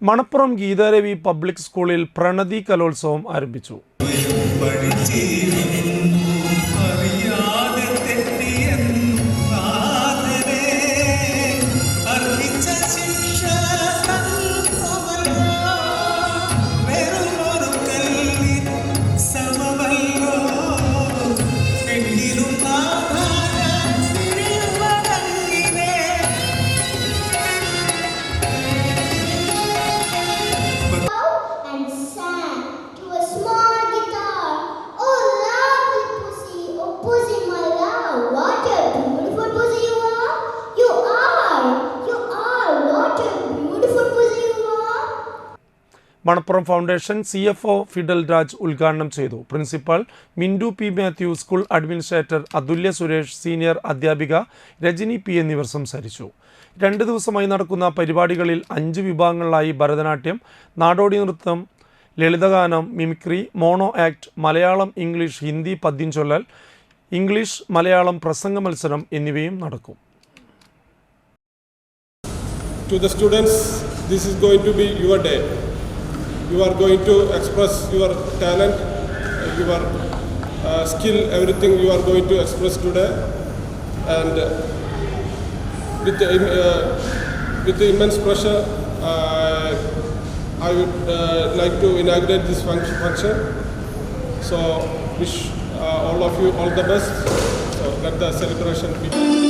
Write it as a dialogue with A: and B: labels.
A: Manappuram Geetharavi public സ്കൂളിൽ പ്രണതി കലോത്സവം ആരംഭിച്ചു. Manappuram foundation C F O Fidel Raj ഉദ്ഘാടനം ചെയ്തു. Principal Mindu P Mathew school administrator Athulya Suresh senior അധ്യാപിക രജനി പി എന്നിവർ സംസാരിച്ചു. രണ്ട് ദിവസമായി നടക്കുന്ന പരിപാടികളിൽ അഞ്ച് വിഭാഗങ്ങളിലായി ഭരതനാട്യം നാടോടി നൃത്തം ലളിതഗാനം mimicry mono act Malayalam English Hindi പദ്യം ചൊല്ലൽ ഇംഗ്ലീഷ് മലയാളം പ്രസംഗ മത്സരം എന്നിവയും നടക്കും.
B: To the students this is going to be your day. you are going to express your talent, your uh, skill, everything you are going to express today. And with, uh, with immense pressure, uh, I would uh, like to inaugurate this function. So wish uh, all of you all the best. So let the celebration
C: begin.